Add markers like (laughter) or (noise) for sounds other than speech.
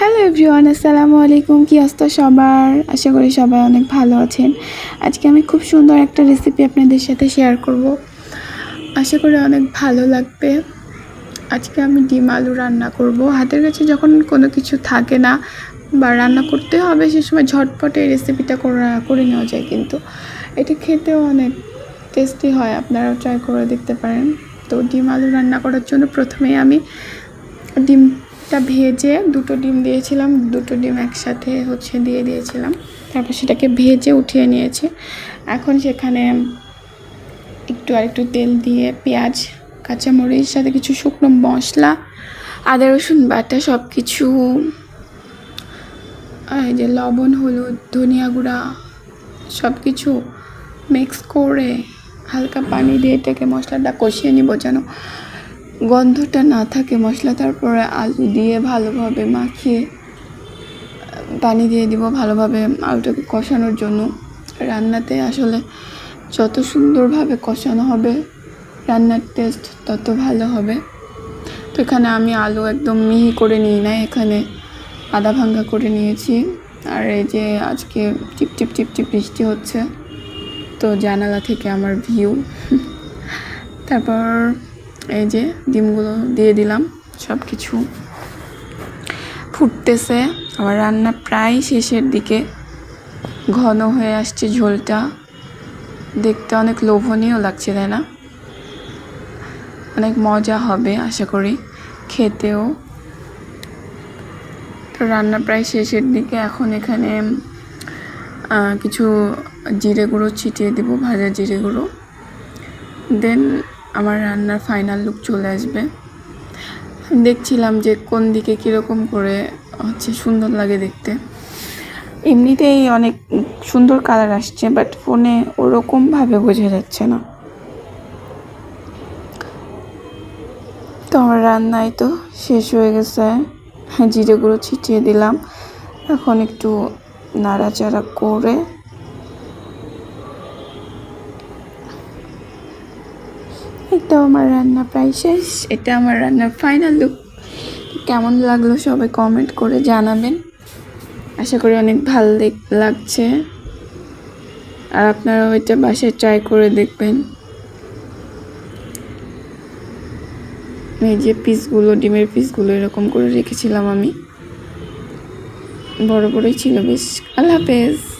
Hello everyone, আসসালামু আলাইকুম। কি অবস্থা সবার? আশা করি সবাই অনেক ভালো আছেন। আজকে আমি খুব সুন্দর একটা রেসিপি আপনাদের সাথে শেয়ার করব। আশা করি অনেক ভালো লাগবে। আজকে আমি ডিম আলু রান্না করব। হাতের কাছে যখন কোনো কিছু থাকে না বা রান্না করতে হবে, সে সময় ঝটপট এই রেসিপিটা করে নেওয়া যায় কিন্তু। এটা খেতেও অনেক টেস্টি হয়। আপনারাও ট্রাই করে দেখতে পারেন। তো ডিম আলু রান্না করার জন্য প্রথমেই আমি ডিমটা ভেজে দুটো ডিম দিয়েছিলাম, দুটো ডিম একসাথে হচ্ছে দিয়ে দিয়েছিলাম। তারপর সেটাকে ভেজে উঠিয়ে নিয়েছি। এখন সেখানে একটু আর একটু তেল দিয়ে পেঁয়াজ, কাঁচামরিচ, সাথে কিছু শুকনো মশলা, আদা, রসুন বাটা সব কিছু এই যে লবণ, হলুদ, ধনিয়া গুঁড়া সব কিছু মিক্স করে হালকা পানি দিয়ে এটাকে মশলাটা কষিয়ে নিব যেন গন্ধটা না থাকে, মশলা তারপরে আলু দিয়ে ভালোভাবে মাখিয়ে, পানি দিয়ে দিব ভালোভাবে আলুটাকে কষানোর জন্য। রান্নাতে আসলে যত সুন্দরভাবে কষানো হবে, রান্নার টেস্ট তত ভালো হবে। তো এখানে আমি আলু একদম মিহি করে নিই না এখানে আদা ভাঙ্গা করে নিয়েছি। আর এই যে আজকে টিপ টিপ টিপ টিপ বৃষ্টি হচ্ছে, তো জানালা থেকে আমার ভিউ (laughs) তারপর এই যে ডিমগুলো দিয়ে দিলাম সব কিছু ফুটতেছে। আমার রান্না প্রায় শেষের দিকে। ঘন হয়ে আসছে ঝোলটা। দেখতে অনেক লোভনীয় লাগছে, তাই না? অনেক মজা হবে, আশা করি, খেতেও। তো রান্না প্রায় শেষের দিকে। এখন এখানে কিছু জিরে গুঁড়ো ছিটিয়ে দেবো, ভাজা জিরে গুঁড়ো। দেন আমার রান্নার ফাইনাল লুক চলে আসবে। দেখছিলাম যে কোন দিকে কীরকম করে হচ্ছে সুন্দর লাগে দেখতে। এমনিতেই অনেক সুন্দর কালার আসছে বাট ফোনে ওরকমভাবে বোঝা যাচ্ছে না। তো আমার রান্নায় তো শেষ হয়ে গেছে। জিরে গুঁড়ো ছিটিয়ে দিলাম। এখন একটু নাড়াচাড়া করে এটা আমার রান্না প্রায় শেষ। এটা আমার রান্নার ফাইনাল লুক কেমন লাগল সবাই কমেন্ট করে জানাবেন। আশা করি অনেক ভালো লাগছে। আর আপনারাও এটা বাসায় ট্রাই করে দেখবেন। এই যে পিসগুলো ডিমের পিসগুলো এরকম করে রেখেছিলাম আমি। বড় বড়ই ছিল বেশ। আল্লাহ হাফেজ।